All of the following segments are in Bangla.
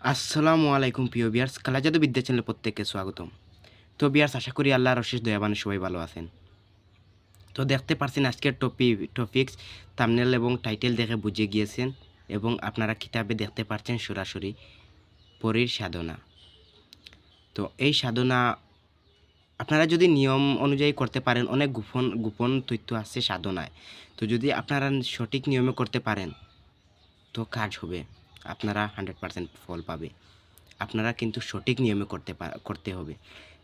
আসসালামু আলাইকুম প্রিয় বিয়ার্স কালাজাদু বিদ্যা চ্যানেলে প্রত্যেককে স্বাগতম। তো বিয়ার্স আশা করি আল্লাহর অশেষ দয়াবানে সবাই ভালো আছেন। তো দেখতে পারছেন আজকের টপি টপিক্স তামনেল এবং টাইটেল দেখে বুঝে গিয়েছেন এবং আপনারা কিতাবে দেখতে পাচ্ছেন সরাসরি পরীর সাধনা। তো এই সাধনা, আপনারা যদি নিয়ম অনুযায়ী করতে পারেন, অনেক গোপন গোপন তথ্য আছে সাধনায়। তো যদি আপনারা সঠিক নিয়মে করতে পারেন, তো কাজ হবে। আপনারা হান্ড্রেড পারসেন্ট ফল পাবে। আপনারা কিন্তু সঠিক নিয়মে করতে করতে হবে।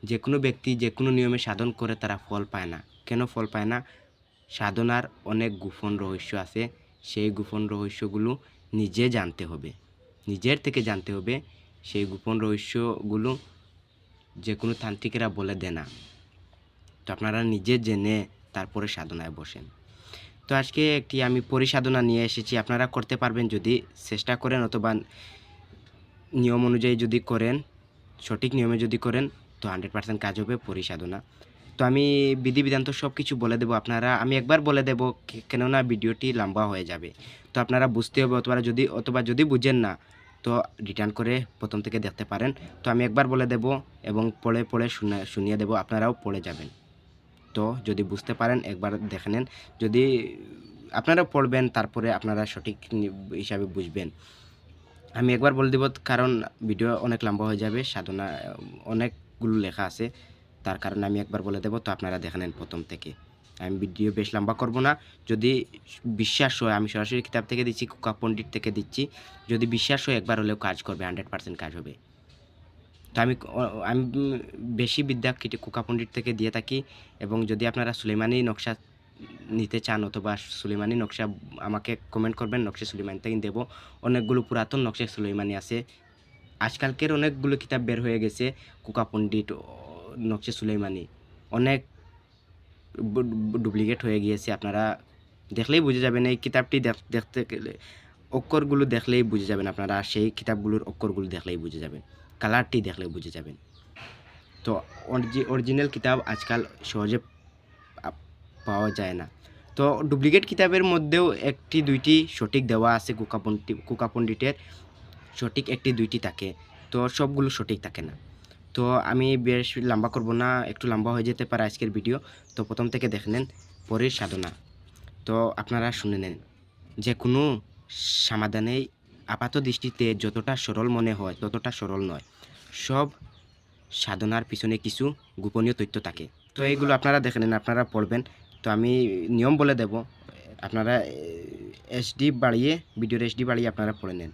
যে কোনো ব্যক্তি যে কোনো নিয়মে সাধন করে তারা ফল পায় না। কেন ফল পায় না? সাধনার অনেক গোপন রহস্য আছে। সেই গোপন রহস্যগুলো নিজে জানতে হবে। নিজের থেকে জানতে হবে। সেই গোপন রহস্যগুলো যে কোনো তান্ত্রিকেরা বলে দেয় না। তো আপনারা নিজে জেনে তারপরে সাধনায় বসেন। তো আজকে একটি আমি পরিসাধনা নিয়ে এসেছি। আপনারা করতে পারবেন যদি চেষ্টা করেন অথবা নিয়ম অনুযায়ী যদি করেন, সঠিক নিয়মে যদি করেন, তো হান্ড্রেড পার্সেন্ট কাজ হবে পরিসাধনা। তো আমি বিধিবিধান তো সব কিছু বলে দেবো আপনারা, আমি একবার বলে দেবো কেননা ভিডিওটি লম্বা হয়ে যাবে। তো আপনারা বুঝতে হবে অথবা যদি অথবা যদি বুঝেন না, তো রিটার্ন করে প্রথম থেকে দেখতে পারেন। তো আমি একবার বলে দেব এবং পড়ে পড়ে শুনে, শুনিয়ে দেবো, আপনারাও পড়ে যাবেন। তো যদি বুঝতে পারেন, একবার দেখে নেন। যদি আপনারা পড়বেন, তারপরে আপনারা সঠিক হিসাবে বুঝবেন। আমি একবার বলে দেব, কারণ ভিডিও অনেক লম্বা হয়ে যাবে, সাধনা, অনেকগুলো লেখা আছে, তার কারণে আমি একবার বলে দেব, তো আপনারা দেখে নেন প্রথম থেকে। আমি ভিডিও বেশ লম্বা করব না, যদি বিশ্বাস হয়, আমি সরাসরি কিতাব থেকে দিচ্ছি কুকা পণ্ডিত থেকে দিচ্ছি, যদি বিশ্বাস হয়, একবার হলেও কাজ করবে হান্ড্রেড পার্সেন্ট কাজ হবে। তো আমি আমি বেশি বিদ্যা কিটি কুকা পণ্ডিত থেকে দিয়ে থাকি এবং যদি আপনারা সুলেমানি নকশা নিতে চান অথবা সুলেমানি নকশা আমাকে কমেন্ট করবেন, নকশা সুলেমানি থেকে দেবো। অনেকগুলো পুরাতন নকশা সুলেমানি আছে। আজকালকের অনেকগুলো কিতাব বের হয়ে গেছে কুকা পণ্ডিত নকশা সুলেমানি। অনেক ডুপ্লিকেট হয়ে গিয়েছে। আপনারা দেখলেই বুঝে যাবেন এই কিতাবটি দেখ- দেখতে গেলে অক্ষরগুলো দেখলেই বুঝে যাবেন আপনারা। সেই কিতাবগুলোর অক্ষরগুলো দেখলেই বুঝে যাবেন। কালারটি দেখলে বুঝে যাবেন। তো অরিজিনাল কিতাব আজকাল সহজে পাওয়া যায় না। তো ডুপ্লিকেট কিতাবের মধ্যেও একটি, দুইটি সঠিক দেওয়া আছে কুকা পণ্ডিত কুকা পণ্ডিতের সঠিক একটি, দুইটি থাকে। তো সবগুলো সঠিক থাকে না। তো আমি বেশ লম্বা করব না, একটু লম্বা হয়ে যেতে পারে আজকের ভিডিও। তো প্রথম থেকে দেখে নেন, পরের সাধনা। তো আপনারা শুনে নেন, যে কোনো সমাধানেই আপাত দৃষ্টিতে যতটা সরল মনে হয়, ততটা সরল নয়। সব সাধনার পিছনে কিছু গোপনীয় তথ্য থাকে। তো এইগুলো আপনারা দেখে নেন, আপনারা পড়বেন। তো আমি নিয়ম বলে দেব, আপনারা এসডি বাড়িয়ে ভিডিওর এসডি বাড়িয়ে আপনারা পড়ে নেন।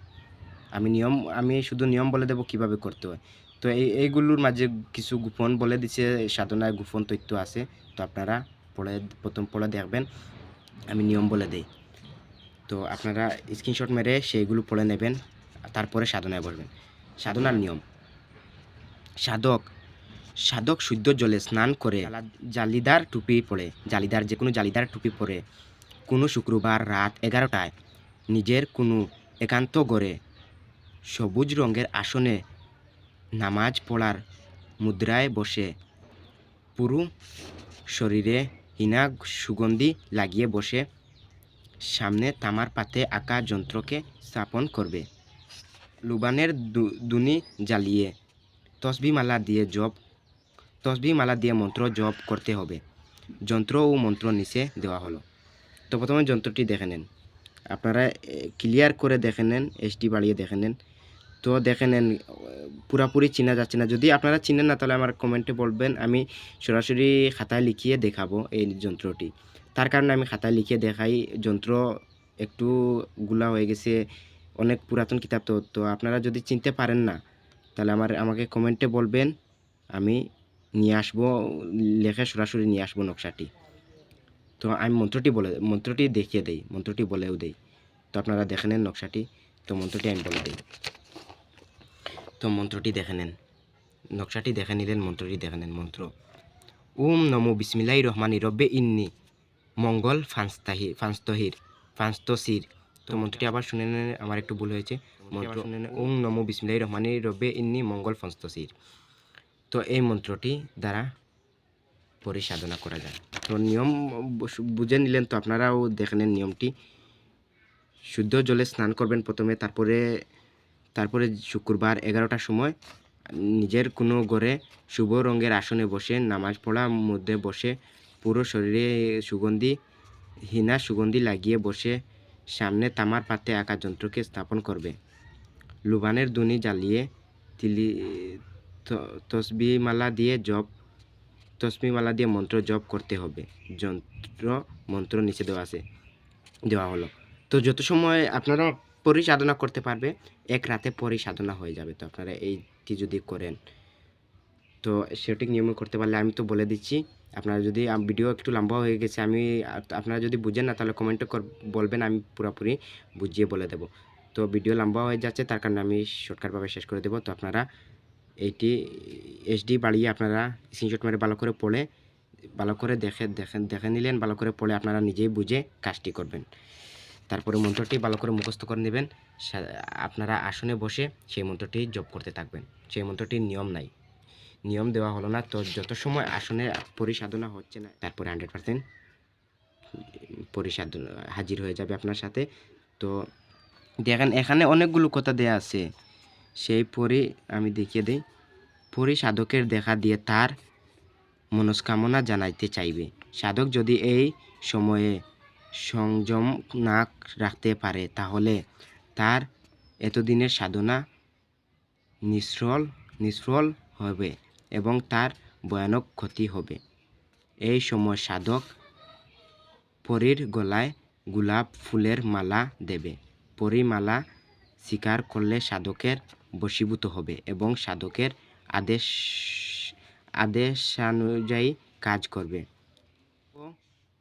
আমি নিয়ম, আমি শুধু নিয়ম বলে দেব কীভাবে করতে হয়। তো এই, এইগুলোর মাঝে কিছু গোপন বলে দিছে, সাধনায় গোপন তথ্য আছে। তো আপনারা পড়ে, প্রথম পড়ে দেখবেন। আমি নিয়ম বলে দেই। তো আপনারা স্ক্রিনশট মেরে সেইগুলো পড়ে নেবেন, তারপরে সাধনায় বসবেন। সাধনার নিয়ম। সাধক সাধক শুদ্ধ জলে স্নান করে জালিদার টুপি পরে, জালিদার যে কোনো জালিদার টুপি পরে, কোনো শুক্রবার রাত এগারোটায় নিজের কোনো একান্ত গড়ে সবুজ রঙের আসনে নামাজ পড়ার মুদ্রায় বসে, পুরো শরীরে হিনা সুগন্ধি লাগিয়ে বসে সামনে তামার পাতে আঁকা যন্ত্রকে স্থাপন করবে। লুবানের দুনি জ্বালিয়ে তসবি মালা দিয়ে জপ তসবি মালা দিয়ে মন্ত্র জপ করতে হবে। যন্ত্র ও মন্ত্র নিচে দেওয়া হলো। তো প্রথমে যন্ত্রটি দেখে নেন। আপনারা ক্লিয়ার করে দেখে নেন, এসডি বাড়িয়ে দেখে নেন। তো দেখে নেন পুরাপুরি চেনা যাচ্ছে না। যদি আপনারা চিনেন না, তাহলে আমার কমেন্টে বলবেন, আমি সরাসরি খাতায় লিখিয়ে দেখাবো এই যন্ত্রটি। তার কারণে আমি খাতায় লিখে দেখাই যন্ত্র একটু গুলা হয়ে গেছে, অনেক পুরাতন কিতাব তো তো আপনারা যদি চিনতে পারেন না, তাহলে আমার, আমাকে কমেন্টে বলবেন, আমি নিয়ে আসব, লেখে সরাসরি নিয়ে আসব নকশাটি। তো আমি মন্ত্রটি বলে, মন্ত্রটি দেখিয়ে দেই, মন্ত্রটি বলেও দেই। তো আপনারা দেখে নেন নকশাটি, তো মন্ত্রটি আমি বলে দিই। তো মন্ত্রটি দেখে নেন, নকশাটি দেখে নিলেন, মন্ত্রটি দেখে নেন মন্ত্র। ওম নমো বিসমিল্লাহি রহমানি রব্বে ইন্নি মঙ্গল ফান্সতাহি ফান্স্তহির ফান্স্তসির। তো মন্ত্রটি আবার শুনে নেন আমার একটু ভুল হয়েছে। মন্ত্র ওম নমো বিসমিল্লাহি রহমানি রব্বে ইন্নি মঙ্গল ফান্স্তসির। তো এই মন্ত্রটি দ্বারা পরিসাধনা করা যায়। তো নিয়ম বুঝে নিলেন তো আপনারাও দেখে নেন নিয়মটি। শুদ্ধ জলে স্নান করবেন প্রথমে তারপরে তারপরে শুক্রবার এগারোটার সময় নিজের কোনো ঘরে শুভ রঙের আসনে বসে নামাজ পড়ার মধ্যে বসে পুরো শরীরে সুগন্ধি, হীনা সুগন্ধি লাগিয়ে বসে সামনে তামার পাতে আঁকা যন্ত্রকে স্থাপন করবে। লুবানের দুনি জ্বালিয়ে তিলি তসবি মালা দিয়ে জপ তসবি মালা দিয়ে মন্ত্র জপ করতে হবে। যন্ত্র, মন্ত্র নিচে দেওয়া আছে, দেওয়া হলো। তো যত সময় আপনারা পরিসাধনা করতে পারবে, এক রাতে পরিসাধনা হয়ে যাবে। তো আপনারা এইটি যদি করেন তো সঠিক নিয়মে করতে পারলে আমি তো বলে দিচ্ছি। আপনারা যদি ভিডিও একটু লম্বা হয়ে গেছে, আমি আপনারা যদি বুঝেন না, তাহলে কমেন্টে বলবেন, আমি পুরোপুরি বুঝিয়ে বলে দেব। তো ভিডিও লম্বা হয়ে যাচ্ছে, তার কারণে আমি শর্টকাটভাবে শেষ করে দেবো। তো আপনারা এইটি এইচডি বাড়িয়ে আপনারা স্ক্রিনশট মেরে ভালো করে পড়ে, ভালো করে দেখে দেখেন দেখে নিলেন, ভালো করে পড়ে আপনারা নিজেই বুঝে কাজটি করবেন। তারপরে মন্ত্রটি ভালো করে মুখস্থ করে নেবেন আপনারা আসনে বসে সেই মন্ত্রটি জপ করতে থাকবেন। সেই মন্ত্রটির নিয়ম নাই। নিয়ম দেওয়া হলো না। তো যত সময় আসনে পরিসাধনা হচ্ছে না, তারপরে হান্ড্রেড পার্সেন্ট পরিসাধনা হাজির হয়ে যাবে আপনার সাথে। তো দেখেন, এখানে অনেকগুলো কথা দেয়া আছে। সেই পরি আমি দেখিয়ে দিই। পরি সাধকের দেখা দিয়ে তার মনস্কামনা জানাইতে চাইবে। সাধক যদি এই সময়ে সংযম না রাখতে পারে, তাহলে তার এতদিনের সাধনা নিষ্ফল নিষ্ফল হবে। এবং তার ভয়ানক ক্ষতি হবে। এই সময় সাধক পরীর গলায় গোলাপ ফুলের মালা দেবে। পরী মালা স্বীকার করলে সাধকের বশীভূত হবে এবং সাধকের আদেশ, আদেশানুযায়ী কাজ করবে।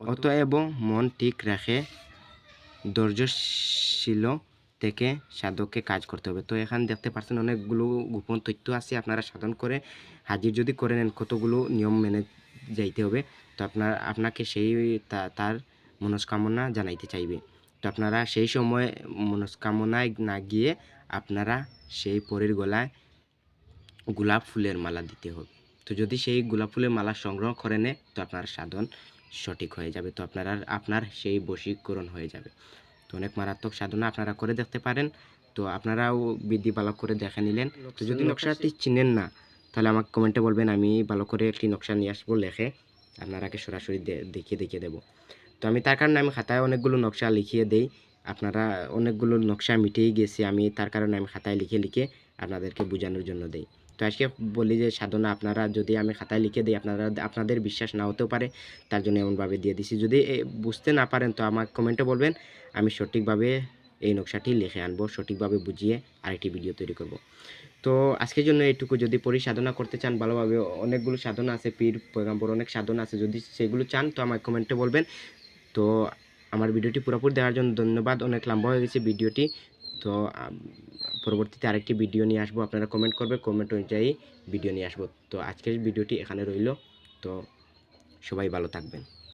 অতএব মন ঠিক রাখে ধৈর্যশীল থেকে সাধককে কাজ করতে হবে। তো এখানে দেখতে পাচ্ছেন অনেকগুলো গোপন তথ্য আছে, আপনারা সাধন করে হাজির যদি করে নেন কতগুলো নিয়ম মেনে যাইতে হবে? তো আপনার আপনাকে সেই তা- তার মনস্কামনা জানাইতে চাইবে। তো আপনারা সেই সময় মনস্কামনায় না গিয়ে আপনারা সেই পরীর গলায় গোলাপ ফুলের মালা দিতে হবে। তো যদি সেই গোলাপ ফুলের মালা সংগ্রহ করে নেয় তো আপনার সাধন সঠিক হয়ে যাবে। তো আপনারা আপনার সেই বশীকরণ হয়ে যাবে। তো অনেক মারাত্মক সাধনা আপনারা করে দেখতে পারেন। তো আপনারাও বিধি ভালো করে দেখে নিলেন। তো যদি নকশাটি চিনেন না তাহলে আমাকে কমেন্টে বলবেন, আমি ভালো করে একটি নকশা নিয়ে আসব লেখে। আপনারাকে সরাসরি দেখিয়ে দেখিয়ে দেবো। তো আমি তার কারণে আমি খাতায় অনেকগুলো নকশা লিখিয়ে দেই। আপনারা অনেকগুলো নকশা মিটেই গেছে, আমি তার কারণে আমি খাতায় লিখে লিখে আপনাদেরকে বোঝানোর জন্য দেই। তো আজকে বলি যে, সাধনা, আপনারা যদি আমি খাতায় লিখে দিই, আপনারা, আপনাদের বিশ্বাস না হতেও পারে, তার জন্য এমনভাবে দিয়ে দিছি। যদি বুঝতে না পারেন, তো আমার কমেন্টে বলবেন, আমি সঠিকভাবে এই নকশাটি লিখে আনব, সঠিকভাবে বুঝিয়ে আরেকটি ভিডিও তৈরি করব। তো আজকের জন্য এইটুকু। যদি পরিসাধনা করতে চান ভালোভাবে, অনেকগুলো সাধনা আছে, পীর, পয়গাম্বর, অনেক সাধনা আছে, যদি সেগুলো চান তো আমার কমেন্টে বলবেন। তো আমার ভিডিওটি পুরোপুরি দেওয়ার জন্য ধন্যবাদ, অনেক লম্বা হয়ে গেছে ভিডিওটি তো পরবর্তীতে আরেকটি ভিডিও নিয়ে আসব, আপনারা কমেন্ট করবে কমেন্ট অনুযায়ী ভিডিও নিয়ে আসব। তো আজকের ভিডিওটি এখানে রইল। তো সবাই ভালো থাকবেন।